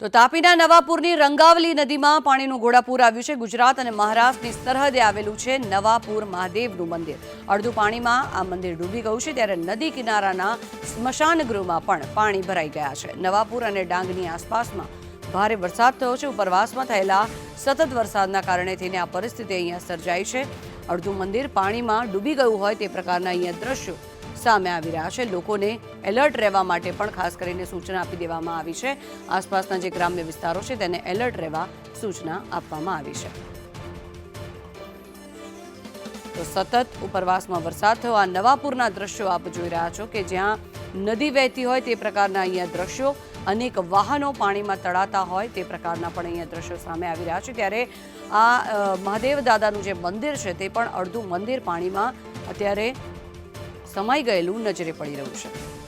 તો તાપીના નવાપુરની રંગાવલી નદીમાં પાણીનું ઘોડાપૂર આવ્યું છે. ગુજરાત અને મહારાષ્ટ્રની સરહદે આવેલું છે નવાપુર મહાદેવનું મંદિર. અડધું પાણીમાં આ મંદિર ડૂબી ગયું છે ત્યારે નદી કિનારાના સ્મશાન ગૃહમાં પણ પાણી ભરાઈ ગયા છે. નવાપુર અને ડાંગની આસપાસમાં ભારે વરસાદ થયો છે. ઉપરવાસમાં થયેલા સતત વરસાદના કારણે થઈને આ પરિસ્થિતિ અહીંયા સર્જાઈ છે. અડધું મંદિર પાણીમાં ડૂબી ગયું હોય તે પ્રકારના અહીંયા દ્રશ્યો સામે આવી રહ્યા છે. લોકોને એલર્ટ રહેવા માટે પણ ખાસ કરીને સૂચના આપી દેવામાં આવી છે. આસપાસના જે ગ્રામ્ય વિસ્તારો છે તેને એલર્ટ રહેવા સૂચના આપવામાં આવી છે. તો સતત ઉપરવાસમાં વરસાદ થયો. આ નવાપુરના દ્રશ્યો આપ જોઈ રહ્યા છો કે જ્યાં નદી વહેતી હોય તે પ્રકારના અહીંયા દ્રશ્યો, અનેક વાહનો પાણીમાં તળાતા હોય તે પ્રકારના પણ અહીંયા દ્રશ્યો સામે આવી રહ્યા છે. ત્યારે આ મહાદેવ દાદાનું જે મંદિર છે તે પણ અડધું મંદિર પાણીમાં અત્યારે સમાઈ ગયેલું નજરે પડી રહ્યું છે.